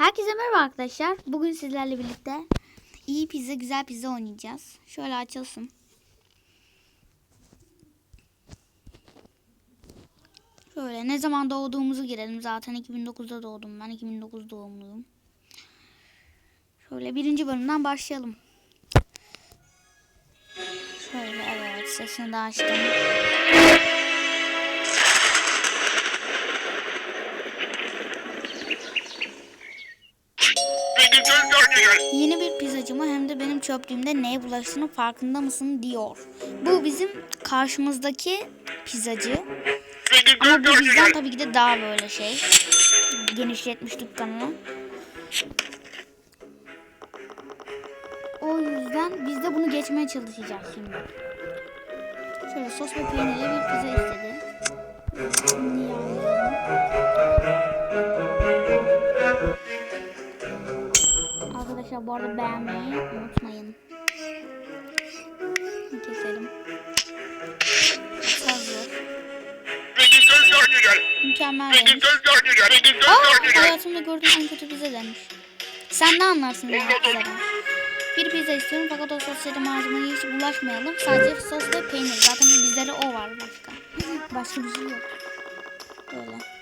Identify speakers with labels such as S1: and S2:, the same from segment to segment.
S1: Herkese merhaba arkadaşlar. Bugün sizlerle birlikte iyi pizza, güzel pizza oynayacağız. Şöyle açılsın. Şöyle ne zaman doğduğumuzu girelim. Zaten 2009'da doğdum ben. 2009 doğumluyum. Şöyle birinci bölümden başlayalım. Şöyle evet sesini de açtım. Çöplüğümde neye bulaştığının farkında mısın diyor. Bu bizim karşımızdaki pizzacı. Ama bu bizden tabii ki de daha böyle şey. Genişletmiş dükkanını. O yüzden biz de bunu geçmeye çalışacağız şimdi. Şöyle sos ve peynirli bir pizza istedi. Şimdi yağlayalım. Arkadaşlar bu arada beğenmeyi unutmayın. Keselim. Hazır. Mükemmel demiş. Aa, hayatımda gördüğüm en kötü pizza demiş. Sen ne anlarsın ya pizzadan? Bir pizza istiyorum fakat o sosyete malzemeye hiç bulaşmayalım. Sadece sos ve peynir. Zaten bizlere o var başka. Başka bir şey yok. Böyle.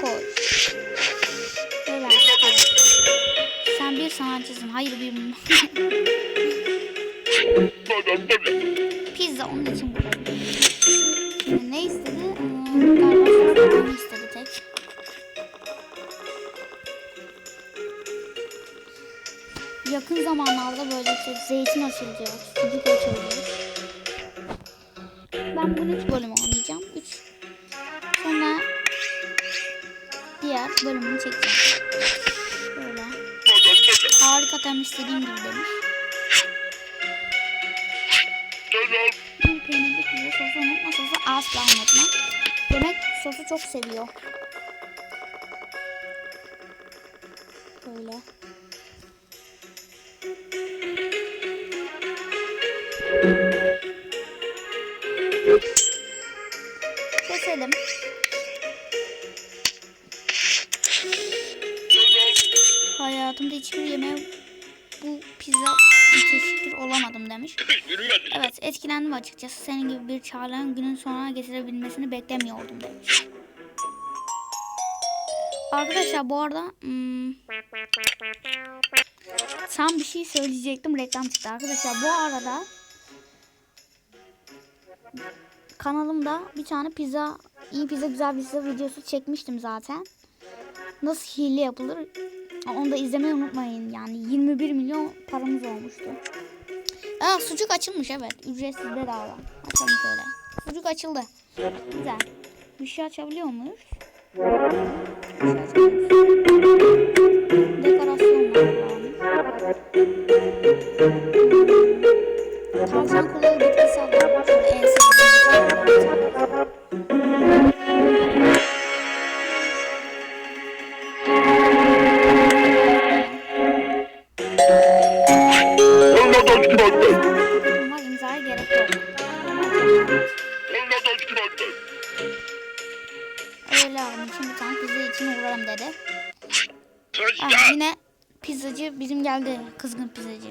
S1: Koy. Ver. Sen bir sanatçısın. Hayır bir Pizza onun için. Şimdi ne istedi? Hmm, galiba istedi tek. Yakın zamanlarda böyle işte zeytin açılacak, sucuk açılacak. Ben bugün 3 bölüm bölümünü çekeceğim. Böyle. Harika tam istediğim gibi demiş. Bir peynirli pizza sosu unutma sosu asla unutma. Demek sosu çok seviyor. Etkilendim açıkçası. Senin gibi bir çağlayan günün sonuna getirebilmesini beklemiyordum demiş. Arkadaşlar bu arada hmm, tam bir şey söyleyecektim reklam çıktı arkadaşlar. Bu arada kanalımda bir tane pizza iyi pizza güzel pizza videosu çekmiştim zaten. Nasıl hile yapılır onu da izlemeyi unutmayın. Yani 21 milyon paramız olmuştu. Aa sucuk açılmış evet. Ücretsiz bedava. Açalım şöyle. Sucuk açıldı. Güzel. Bir şey açabiliyor muyuz? Dekorasyon. Tavşan kulağı bitkisi alalım. Şöyle İmzaya gerek yok. Öyle aldım. Şimdi tane pizza için uğrarım dedi. Ah, yine pizzacı bizim geldi. Kızgın pizzacı.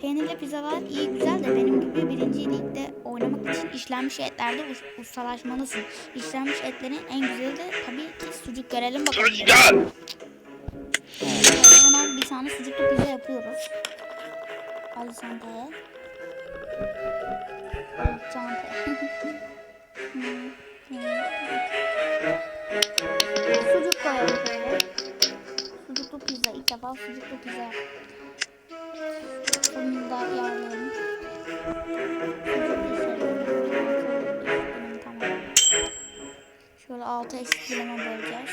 S1: Peynirli pizzalar iyi güzel de benim gibi birinci ligde oynamak için işlenmiş etlerde us- ustalaşmalısın. İşlenmiş etlerin en güzeli de tabii ki sucuk görelim bakalım. Hemen bir tane sucuklu pizza yapıyoruz. Çanta. Sucuk koyalım şöyle. Sucuklu pizza. İlk defa sucuklu pizza. Bunu da. Tamam. Şöyle altı dileme böleceğiz.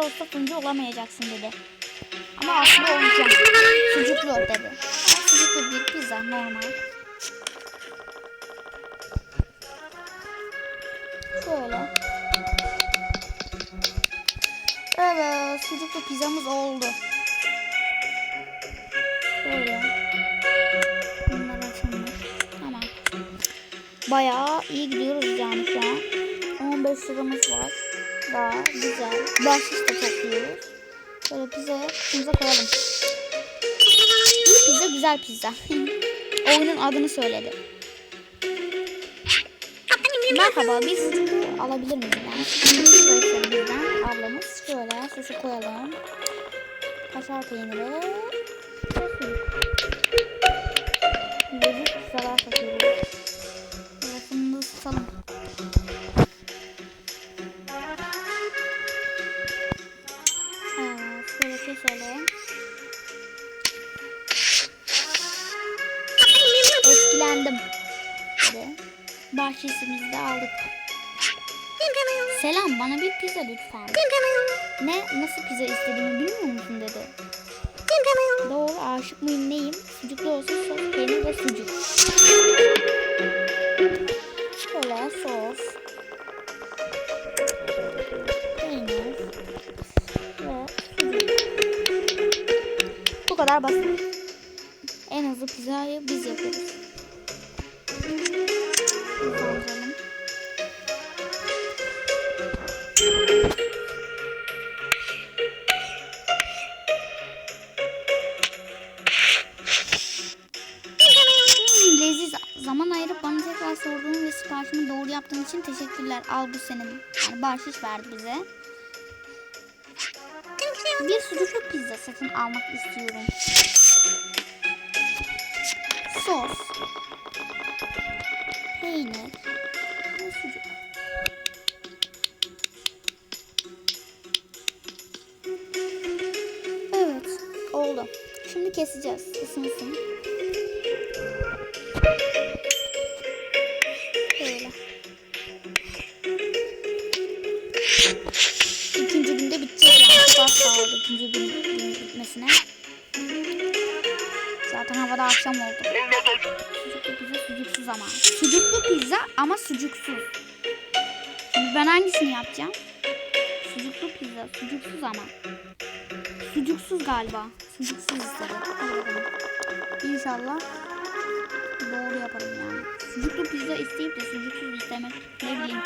S1: Asla olsa fırıncı olamayacaksın dedi. Ama aslında olacağım. Sucuklu dedi. Sucuklu bir pizza normal. Şöyle. Evet, sucuklu pizzamız oldu. Böyle. Bunlar açılmış. Tamam. Bayağı iyi gidiyoruz yani şu an. 15 liramız var. Daha güzel. Bahşiş de topluyoruz. Böyle pizzaya kutumuza koyalım. Pizza güzel pizza. Oyunun adını söyledi. Merhaba sucuklu alabilir? Sucuklu bizden ablamız. Şöyle sosu koyalım. Kaşar peyniri. Keselim. Etkilendim. Böyle. Bahşişimizi de aldık. Selam bana bir pizza lütfen. Ne? Nasıl pizza istediğimi bilmiyor musun dedi. Doğru aşık mıyım neyim? Sucuklu olsun sos, peynir ve sucuk. Şöyle sos. Kadar basit. En hızlı pizzayı biz yapıyoruz. Zaman ayırıp bana tekrar sorduğun ve siparişimi doğru yaptığın için teşekkürler. Al bu senin. Yani bahşiş verdi bize. Bir sucuklu pizza satın almak istiyorum. Sos. Peynir. Sucuk. Evet. Oldu. Şimdi keseceğiz. Isınsın. Böyle. İkinci gün, günün bitmesine. Zaten havada akşam oldu. Sucuklu pizza sucuksuz ama. Sucuklu pizza ama sucuksuz. Şimdi ben hangisini yapacağım? Sucuklu pizza sucuksuz ama. Sucuksuz galiba. Sucuksuz istedi. Hadi bakalım. İnşallah doğru yaparım yani. Sucuklu pizza isteyip de sucuksuz istemek ne bileyim.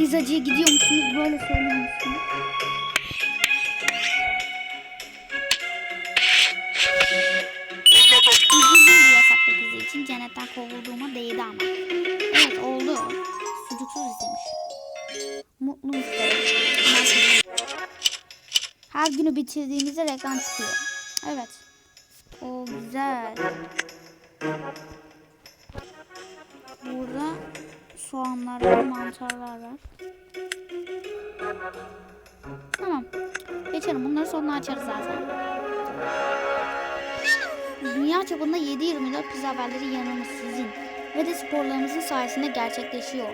S1: Pizzacıya gidiyor musunuz? Böyle söylüyor musunuz? Üzüldüm yasaklı pizza için. Cennetten kovulduğuma değdi ama. Evet oldu. Sucuksuz istemiş. Mutlu. Her günü bitirdiğimizde reklam çıkıyor. Evet. O güzel. Burada soğanlar var, mantarlar var. Tamam. Geçelim. Bunları sonra açarız zaten. Dünya çapında 7-24 pizza haberleri yanımız sizin ve de sporlarımızın sayesinde gerçekleşiyor.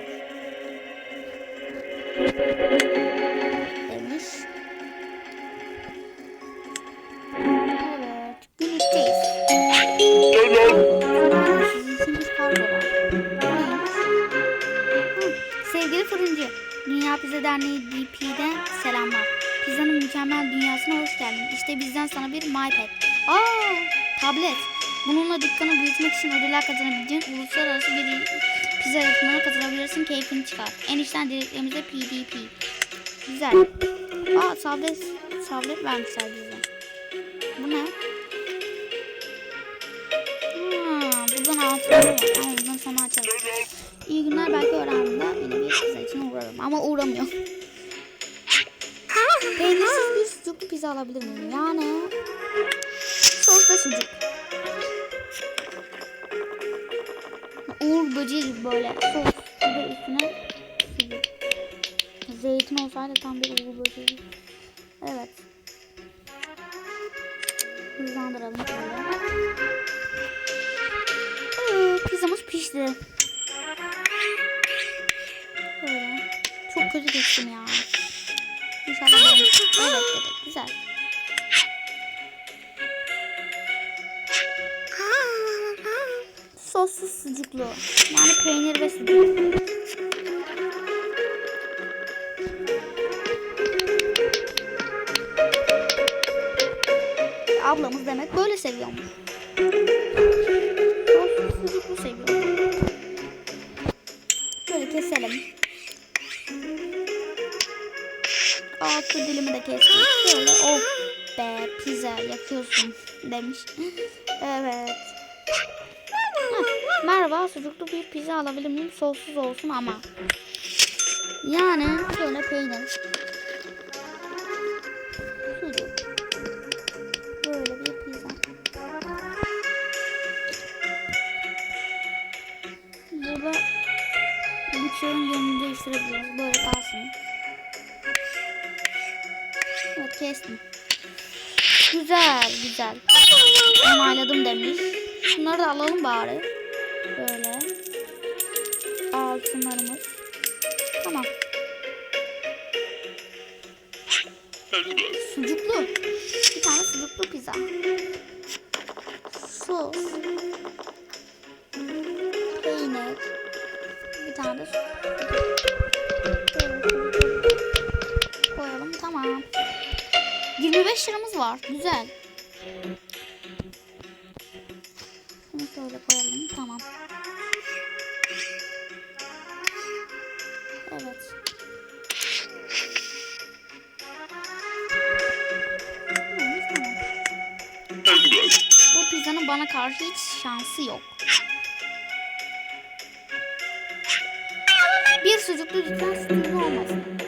S1: Derneği DP'den selamlar. Pizzanın mükemmel dünyasına hoş geldin. İşte bizden sana bir MyPad. Aa, tablet. Bununla dükkanı büyütmek için ödüller kazanabileceğin uluslararası bir pizza yarışmalarına katılabilirsin. Keyfini çıkar. Enişten direklerimizde PDP. Güzel. Aa, tablet, tablet vermişler bize. Bu ne? Ama uğramıyor. Peynirsiz bir sucuklu pizza alabilir miyim? Yani sos ve sucuk. Uğur böceği gibi böyle sos bir üstüne sucuk. Zeytin olsaydı tam bir uğur böceği. Evet. Hızlandıralım şöyle. Ee, pizzamız pişti. Kötü kestim ya. İnşallah benim. Evet dedik. Güzel. Sossuz sucuklu. Yani peynir ve sucuk. Ablamız demek böyle seviyormuş. Sossuz sucuklu seviyor. Böyle keselim. Altı dilimi de kestik. Şöyle oh be pizza yakıyorsun demiş. evet. Merhaba sucuklu bir pizza alabilir miyim? Sossuz olsun ama. Yani şöyle peynir. Bari. Böyle. Altınlarımız. Tamam. Sucuklu. Bir tane sucuklu pizza. Sos. Peynir. Bir tane de. Koyalım tamam. 25 liramız var. Güzel. Bunu şöyle koyalım. Tamam. Evet. Bu pizzanın bana karşı hiç şansı yok. Bir sucuklu lütfen sütünlü olmasın.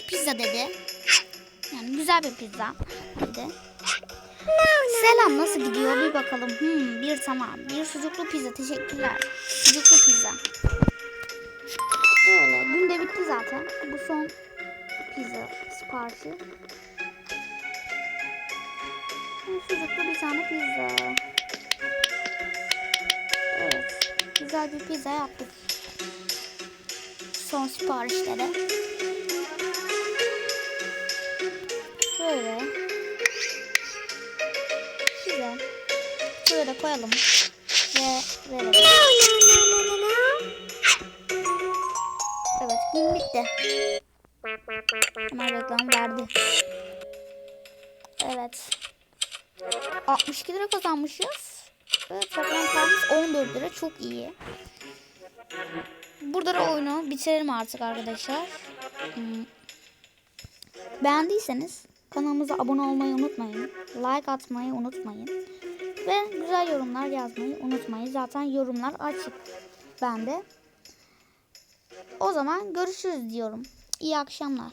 S1: Bir pizza dedi. Yani güzel bir pizza dedi. Selam nasıl gidiyor bir bakalım. Hmm, bir tamam. Bir sucuklu pizza teşekkürler. Sucuklu pizza. Böyle gün de bitti zaten. Bu son pizza siparişi. Sucuklu bir tane pizza. Evet. Güzel bir pizza yaptık. Son siparişlere. Şöyle. Güzel. Şöyle koyalım. Ve verelim. Evet gün bitti. Hemen reklam verdi. Evet. 62 lira kazanmışız. Ve toplam paramız 14 lira. Çok iyi. Burada da oyunu bitirelim artık arkadaşlar. Hmm. Beğendiyseniz kanalımıza abone olmayı unutmayın. Like atmayı unutmayın. Ve güzel yorumlar yazmayı unutmayın. Zaten yorumlar açık bende. O zaman görüşürüz diyorum. İyi akşamlar.